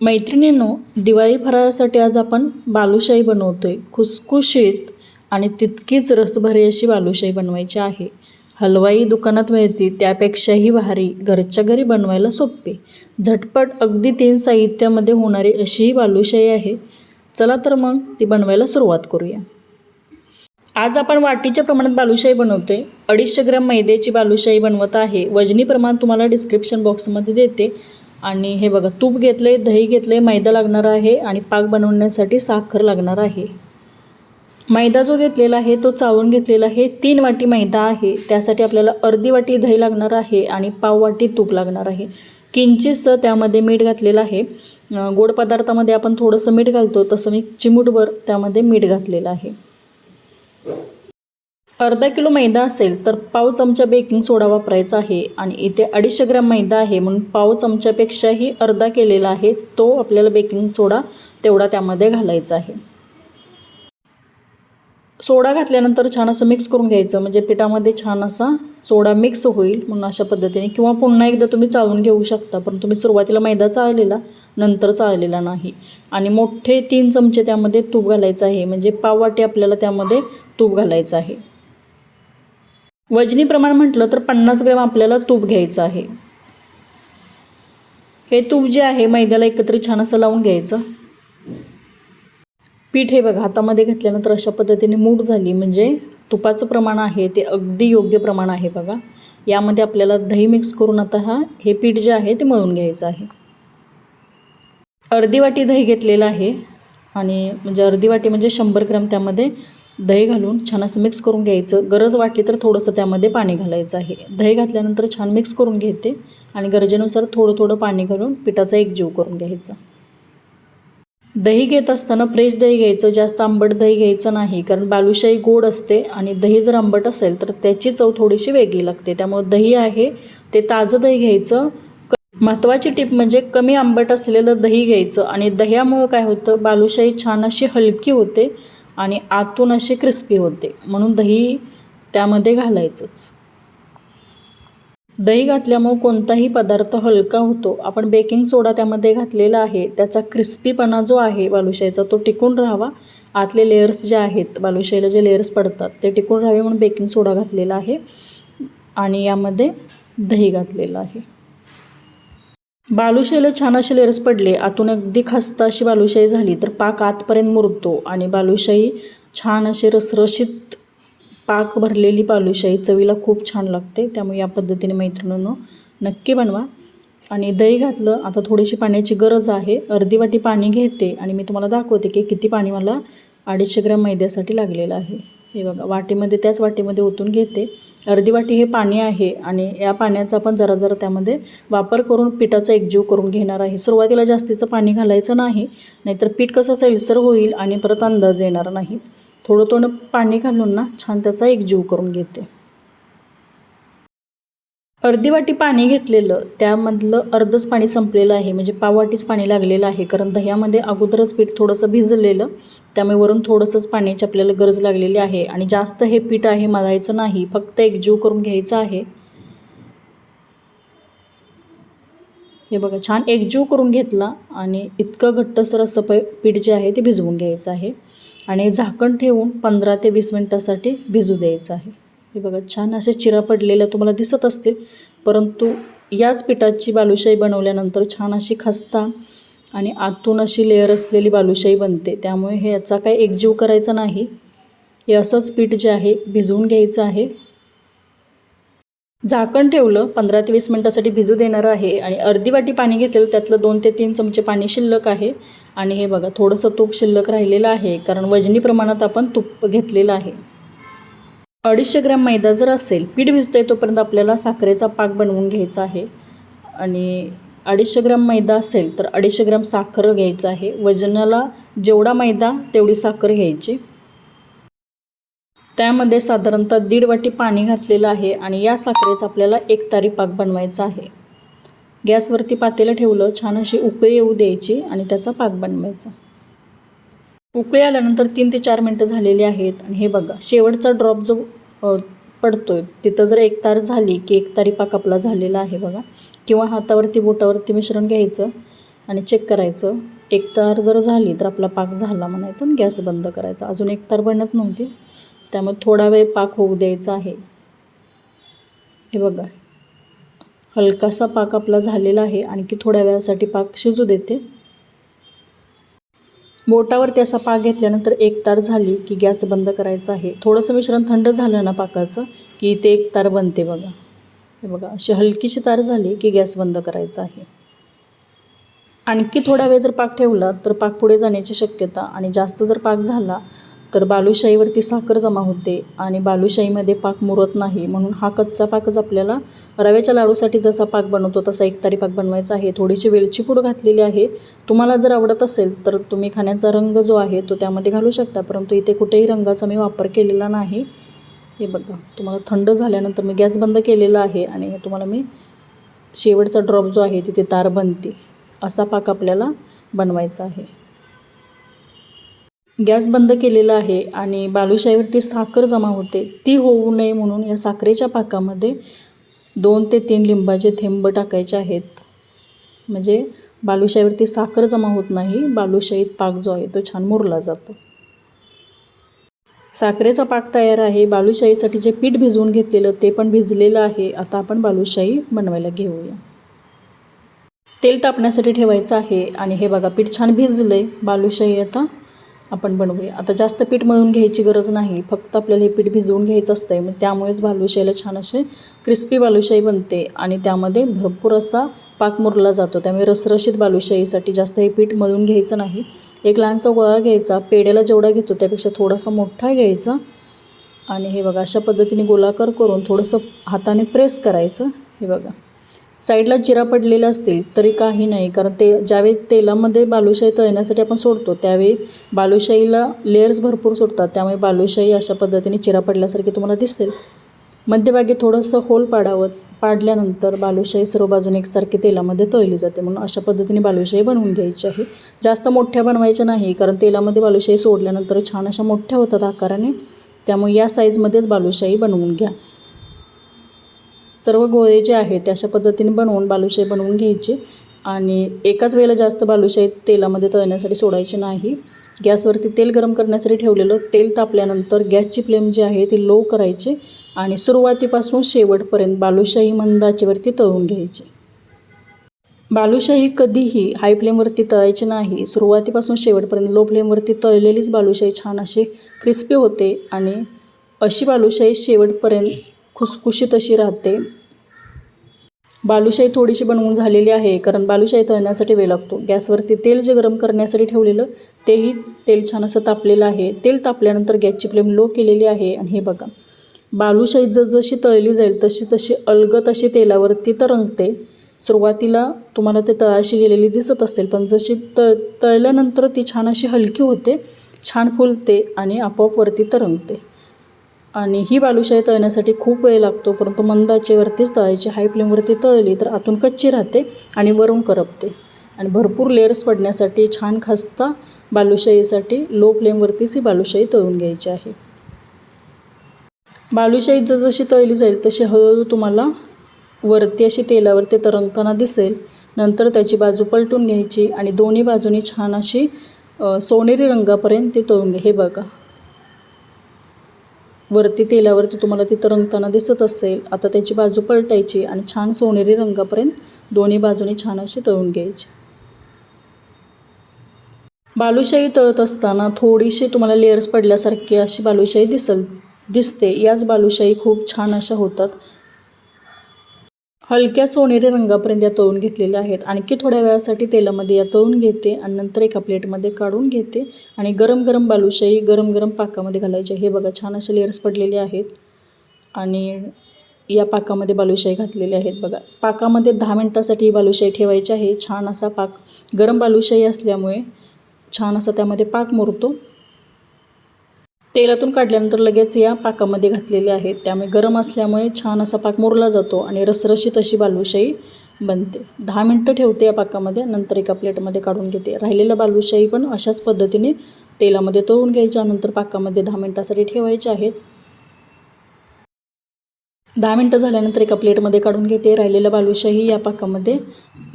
मैत्रिणींनो दिवाळी फराळासाठी आज आपण बालुशाही बनवतोय. खुसखुशीत आणि तितकीच रसभरी अशी बालुशाही बनवायची आहे. हलवाई दुकानात मिळते त्यापेक्षाही भारी घरच्या घरी बनवायला सोपे. झटपट अगदी तीन साहित्यामध्ये होणारी अशी ही बालुशाही आहे. चला तर मग ती बनवायला सुरुवात करूया. आज आपण वाटीच्या प्रमाणात बालुशाही बनवतोय. अडीचशे ग्रॅम मैद्याची बालुशाही बनवत आहे. वजनी प्रमाण तुम्हाला डिस्क्रिप्शन बॉक्समध्ये देते. आणि हे बघा तूप घेतले दही घेतले मैदा लागणार आहे आणि पाक बनवण्यासाठी साखर लागणार आहे. मैदा जो घेतलेला आहे तो चावून घेतलेला आहे. तीन वाटी मैदा आहे. त्यासाठी आपल्याला अर्धी वाटी दही लागणार आहे आणि पाव वाटी तूप लागणार आहे. किंचितसं त्यामध्ये मीठ घातलेलं आहे. गोड पदार्थामध्ये आपण थोडंसं मीठ घालतो तसं मी चिमूटभर त्यामध्ये मीठ घातलेलं आहे. अर्धा किलो मैदा असेल तर पाव चमचा बेकिंग सोडा वापरायचा आहे आणि इथे अडीचशे ग्रॅम मैदा आहे म्हणून पाव चमच्यापेक्षाही अर्धा केलेला आहे. तो आपल्याला बेकिंग सोडा तेवढा त्यामध्ये घालायचा आहे. सोडा घातल्यानंतर छान असं मिक्स करून घ्यायचं. म्हणजे पिठामध्ये छान असा सोडा मिक्स होईल म्हणून अशा पद्धतीने. किंवा पुन्हा एकदा तुम्ही चाळून घेऊ शकता पण तुम्ही सुरुवातीला मैदा चाळलेला नंतर चाळलेला नाही. आणि मोठे तीन चमचे त्यामध्ये तूप घालायचं आहे. म्हणजे पाव वाटी आपल्याला त्यामध्ये तूप घालायचं आहे. वजनी प्रमाण म्हटलं तर पन्नास ग्रॅम आपल्याला तूप घ्यायचं आहे. हे तूप जे आहे मैद्याला एकत्र छान असं लावून घ्यायचं. पीठ हे बघा हातामध्ये घातल्यानंतर अशा पद्धतीने मूठ झाली म्हणजे तुपाचं प्रमाण आहे ते अगदी योग्य प्रमाण आहे बघा. यामध्ये आपल्याला दही मिक्स करून आता हा हे पीठ जे आहे ते मळून घ्यायचं आहे. अर्धी वाटी दही घेतलेलं आहे आणि म्हणजे अर्धी वाटी म्हणजे शंभर ग्रॅम त्यामध्ये दही घालून छान असं मिक्स करून घ्यायचं. गरज वाटली तर थोडंसं त्यामध्ये पाणी घालायचं आहे. दही घातल्यानंतर छान मिक्स करून घेते आणि गरजेनुसार थोडं थोडं पाणी घालून पिठाचा एक जीव करून घ्यायचा. दही घेत असताना फ्रेश दही घ्यायचं जास्त आंबट दही घ्यायचं नाही कारण बालुशाही गोड असते आणि दही जर आंबट असेल तर त्याची चव थोडीशी वेगळी लागते. त्यामुळे दही आहे ते ताजं दही घ्यायचं. महत्त्वाची टीप म्हणजे कमी आंबट असलेलं दही घ्यायचं आणि दह्यामुळं काय होतं? बालुशाही छान अशी हलकी होते आणि आतून अशी क्रिस्पी होते. म्हणून दही त्यामध्ये घालायचंच. दही घातल्यामुळं कोणताही पदार्थ हलका होतो. आपण बेकिंग सोडा त्यामध्ये घातलेला आहे. त्याचा क्रिस्पीपणा जो आहे बालुशाहीचा तो टिकून राहावा. आतले लेयर्स जे आहेत बालुशाहीला जे लेयर्स पडतात ते टिकून राहावे म्हणून बेकिंग सोडा घातलेला आहे. आणि यामध्ये दही घातलेलं आहे. बालुशाहीला छान असे लेअर्स पडले आतून अगदी खस्ता अशी बालुशाही झाली तर पाक आतपर्यंत मुरतो आणि बालुशाही छान असे रसरशीत पाक भरलेली बालुशाही चवीला खूप छान लागते. त्यामुळे या पद्धतीने मैत्रिणींनो नक्की बनवा. आणि दही घातलं आता थोडीशी पाण्याची गरज आहे. अर्धी वाटी पाणी घेते आणि मी तुम्हाला दाखवते की किती पाणी मला अडीचशे ग्रॅम मैद्यासाठी लागलेलं आहे. हे बघा वाटीमध्ये त्याच वाटीमध्ये ओतून घेते. अर्धी वाटी हे पाणी आहे आणि या पाण्याचा आपण जरा जरा त्यामध्ये वापर करून पिठाचा एकजीव करून घेणार आहे. सुरुवातीला जास्तीचं पाणी घालायचं नाही नाहीतर पीठ कसं सैलसर होईल आणि परत अंदाज येणार नाही. थोडं थोडं पाणी घालून ना छान त्याचा एकजीव करून घेते. अर्धी वाटी पाणी घेतलेलं त्यामधलं अर्धच पाणी संपलेलं आहे. म्हणजे पाववाटीच पाणी लागलेलं आहे. कारण दह्यामध्ये अगोदरच पीठ थोडंसं भिजलेलं त्यामुळे वरून थोडंसंच पाण्याची आपल्याला गरज लागलेली आहे. आणि जास्त हे पीठ आहे मळायचं नाही. फक्त एकजीव करून घ्यायचं आहे. हे बघा छान एकजीव करून घेतला आणि इतकं घट्टसर असं प पीठ जे आहे ते भिजवून घ्यायचं आहे. आणि झाकण ठेवून पंधरा ते वीस मिनटासाठी भिजू द्यायचं आहे. हे बघा छान असे चिरा पडलेल्या तुम्हाला दिसत असतील. परंतु याच पिठाची बालुशाही बनवल्यानंतर छान अशी खस्ता आणि आतून अशी लेअर असलेली बालुशाही बनते. त्यामुळे हे याचा काही एकजीव करायचा नाही. हे असंच पीठ जे आहे भिजवून घ्यायचं आहे. झाकण ठेवलं पंधरा ते वीस मिनटासाठी भिजू देणार आहे आणि अर्धी वाटी पाणी घेतलेलं त्यातलं दोन ते तीन चमचे पाणी शिल्लक आहे. आणि हे बघा थोडंसं तूप शिल्लक राहिलेलं आहे कारण वजनी प्रमाणात आपण तूप घेतलेलं आहे. अडीचशे ग्रॅम मैदा जर असेल पीठ भिजते तोपर्यंत आपल्याला साखरेचा पाक बनवून घ्यायचा आहे. आणि अडीचशे ग्रॅम मैदा असेल तर अडीचशे ग्रॅम साखर घ्यायचं आहे. वजनाला जेवढा मैदा तेवढी साखर घ्यायची. त्यामध्ये साधारणतः दीड वाटी पाणी घातलेलं आहे आणि या साखरेचा आपल्याला एक तारी पाक बनवायचा आहे. गॅसवरती पातेलं ठेवलं छान अशी उकळी येऊ द्यायची आणि त्याचा पाक बनवायचा. उकळी आल्यानंतर तीन ते चार मिनटं झालेली आहेत. आणि हे बघा शेवटचा ड्रॉप जो पडतो आहे तिथं जर एक तार झाली की एक तारी पाक आपला झालेला आहे बघा. किंवा हातावरती बोटावरती मिश्रण घ्यायचं आणि चेक करायचं. एक तार जर झाली तर आपला पाक झाला म्हणायचं आणि गॅस बंद करायचा. अजून एक तार बनत नव्हती. त्यामुळे थोडा वेळ पाक होऊ द्यायचा आहे. हे बघा हलकासा पाक आपला झालेला आहे. आणखी थोड्या वेळासाठी पाक शिजू देते. बोटावरती असा पाक घेतल्यानंतर एक तार झाली की गॅस बंद करायचा आहे. थोडंसं मिश्रण थंड झालं ना पाकाचं की ते एक तार बनते बघा. हे बघा अशी हलकीशी तार झाली की गॅस बंद करायचा आहे. आणखी थोडा वेळ जर पाक ठेवला तर पाक पुढे जाण्याची शक्यता आणि जास्त जर पाक झाला तर बालुशाहीवरती साखर जमा होते आणि बालुशाहीमध्ये पाक मुरत नाही. म्हणून हा कच्चा पाकच आपल्याला रव्याच्या लाडूसाठी जसा पाक बनवतो तसा एकतारी पाक बनवायचा आहे. थोडीशी वेलची पूड घातलेली आहे. तुम्हाला जर आवडत असेल तर तुम्ही खाण्याचा रंग जो आहे तो त्यामध्ये घालू शकता परंतु इथे कुठेही रंगाचा मी वापर केलेला नाही. हे बघा तुम्हाला थंड झाल्यानंतर मी गॅस बंद केलेला आहे आणि तुम्हाला मी शेवटचा ड्रॉप जो आहे तिथे तार बनते असा पाक आपल्याला बनवायचा आहे. गॅस बंद केलेला आहे आणि बालुशाहीवरती साखर जमा होते ती होऊ नये म्हणून या साखरेच्या पाकामध्ये दोन ते तीन लिंबाचे थेंब टाकायचे आहेत. म्हणजे बालुशाहीवरती साखर जमा होत नाही बालुशाहीत पाक जो आहे तो छान मुरला जातो. साखरेचा पाक तयार आहे बालुशाहीसाठी जे पीठ भिजवून घेतलेलं ते पण भिजलेलं आहे आता आपण बालुशाही बनवायला घेऊया. तेल तापण्यासाठी ठेवायचं आहे आणि हे बघा पीठ छान भिजलं आहे बालुशाही आता आपण बनवूया. आता जास्त पीठ मळून घ्यायची गरज नाही. फक्त आपल्याला हे पीठ भिजवून घ्यायचं असतं आहे मग त्यामुळेच बालुशाहीला छान असे क्रिस्पी बालुशाही बनते. आणि त्यामध्ये भरपूर असा पाक मुरला जातो. त्यामुळे रसरशीत बालुशाहीसाठी जास्त हे पीठ मळून घ्यायचं नाही. एक लहानसा गोळा घ्यायचा. पेड्याला जेवढा घेतो त्यापेक्षा थोडासा मोठा घ्यायचा. आणि हे बघा अशा पद्धतीने गोलाकार करून थोडंसं हाताने प्रेस करायचं. हे बघा. साईडला जिरा पडलेला असतील तरी काही नाही कारण ते ज्यावेळी तेलामध्ये बालुशाही तळण्यासाठी आपण सोडतो त्यावेळी बालुशाहीला लेयर्स भरपूर सुटतात त्यामुळे बालुशाही अशा पद्धतीने चिरा पडल्यासारखी तुम्हाला दिसेल. मध्यभागी थोडंसं होल पाडावं पाडल्यानंतर बालुशाही सर्व बाजूने एकसारखी तेलामध्ये तळली जाते. म्हणून अशा पद्धतीने बालुशाही बनवून घ्यायची आहे. जास्त मोठ्या बनवायच्या नाही कारण तेलामध्ये बालुशाही सोडल्यानंतर छान अशा मोठ्या होतात आकाराने. त्यामुळे या साईजमध्येच बालुशाही बनवून घ्या. सर्व गोळे जे आहेत ते अशा पद्धतीने बनवून बालुशाही बनवून घ्यायची. आणि एकाच वेळेला जास्त बालुशाही तेलामध्ये तळण्यासाठी सोडायची नाही. गॅसवरती तेल गरम करण्यासाठी ठेवलेलं तेल तापल्यानंतर गॅसची फ्लेम जी आहे ती लो करायची आणि सुरुवातीपासून शेवटपर्यंत बालुशाही मंदाचेवरती तळून घ्यायची. बालुशाही कधीही हाय फ्लेमवरती तळायची नाही. सुरुवातीपासून शेवटपर्यंत लो फ्लेमवरती तळलेलीच बालुशाही छान अशी क्रिस्पी होते आणि अशी बालुशाही शेवटपर्यंत खुसखुशीत अशी राहते. बालुशाही थोडीशी बनवून झालेली आहे कारण बालुशाही तळण्यासाठी वेळ लागतो. गॅसवरती तेल जे गरम करण्यासाठी ठेवलेलं तेही तेल छान असं तापलेलं आहे. तेल तापल्यानंतर गॅसची फ्लेम लो केलेली आहे. आणि हे बघा बालुशाही जसजशी तळली जाईल तशी तशी अलगत अशी तेलावरती तरंगते सुरुवातीला तुम्हाला ते तळाशी गेलेली दिसत असेल पण जशी त तळल्यानंतर ती छान अशी हलकी होते छान फुलते आणि आपोआप वरती तरंगते आणि ही बालुशाही तळण्यासाठी खूप वेळ लागतो परंतु मंदाचेवरतीच तळायची. हाय फ्लेमवरती तळली तर आतून कच्ची राहते आणि वरून करपते. आणि भरपूर लेअर्स पडण्यासाठी छान खस्ता बालुशाहीसाठी लो फ्लेमवरतीच ही बालुशाही तळून घ्यायची आहे. बालुशाही जसजशी तळली जाईल तशी हळूहळू तुम्हाला वरती अशी तेलावरती तरंगताना दिसेल. नंतर त्याची बाजू पलटून घ्यायची आणि दोन्ही बाजूनी छान अशी सोनेरी रंगापर्यंत ती तळून घ्या. हे बघा. वरती तेलावरती तुम्हाला ती तरंगताना दिसत असेल. आता त्याची बाजू पलटायची आणि छान सोनेरी रंगापर्यंत दोन्ही बाजूनी छान अशी तळून घ्यायची. बालुशाही तळत असताना थोडीशी तुम्हाला लेअर्स पडल्यासारखी अशी बालुशाही दिसल दिसते. याच बालुशाही खूप छान अशा होतात. हलक्या सोनेरी रंगापर्यंत या तळून घेतलेल्या आहेत. आणखी थोड्या वेळासाठी तेलामध्ये या तळून घेते आणि नंतर एका प्लेटमध्ये काढून घेते आणि गरम गरम बालुशाही गरम गरम पाकामध्ये घालायचे. हे बघा छान असे लेअर्स पडलेले आहेत आणि या पाकामध्ये बालुशाही घातलेले आहेत. बघा पाकामध्ये दहा मिनटासाठी ही बालुशाही ठेवायची आहे. छान असा पाक गरम बालुशाही असल्यामुळे छान असा त्यामध्ये पाक मुरतो. तेलातून काढल्यानंतर लगेच या पाकामध्ये घातलेले आहेत. त्यामुळे गरम असल्यामुळे छान असा पाक मुरला जातो आणि रसरशीत अशी बालुशाही बनते. दहा मिनटं ठेवते या पाकामध्ये नंतर एका प्लेटमध्ये काढून घेते. राहिलेलं बालुशाही पण अशाच पद्धतीने तेलामध्ये तळून घ्यायच्या नंतर पाकामध्ये दहा मिनटासाठी ठेवायचे आहेत. दहा मिनटं झाल्यानंतर एका प्लेटमध्ये काढून घेते. राहिलेलं बालुशाही या पाकामध्ये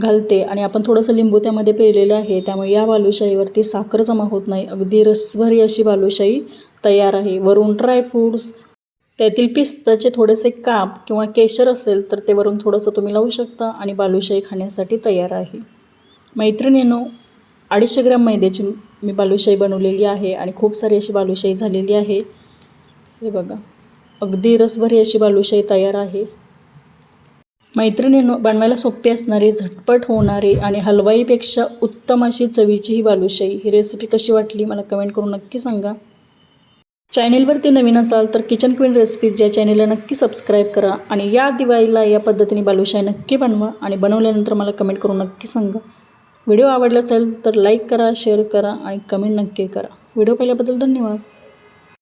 घालते आणि आपण थोडंसं लिंबू त्यामध्ये पिळलेलं आहे. त्यामुळे या बालुशाहीवरती साखर जमा होत नाही. अगदी रसभरी अशी बालुशाही तयार आहे. वरून ड्रायफ्रूट्स त्यातील पिस्ताचे थोडेसे काप किंवा केशर असेल तर ते वरून थोडंसं तुम्ही लावू शकता आणि बालुशाही खाण्यासाठी तयार आहे. मैत्रिणीनो अडीचशे ग्राम मैद्याची मी बालुशाही बनवलेली आहे आणि खूप सारी अशी बालुशाही झालेली आहे. हे बघा अगदी रसभरी अशी बालुशाही तयार आहे. मैत्रिणीनो बनवायला सोपी असणारी झटपट होणारी आणि हलवाईपेक्षा उत्तम अशी चवीची ही बालुशाही. ही रेसिपी कशी वाटली मला कमेंट करून नक्की सांगा. चॅनेलवरती नवीन असाल तर किचन क्वीन रेसिपीज या चॅनेलला नक्की सबस्क्राईब करा आणि या दिवाळीला या पद्धतीने बालुशाही नक्की बनवा आणि बनवल्यानंतर मला कमेंट करून नक्की सांगा. व्हिडिओ आवडला असेल तर लाईक करा शेअर करा आणि कमेंट नक्की करा. व्हिडिओ पाहिल्याबद्दल धन्यवाद.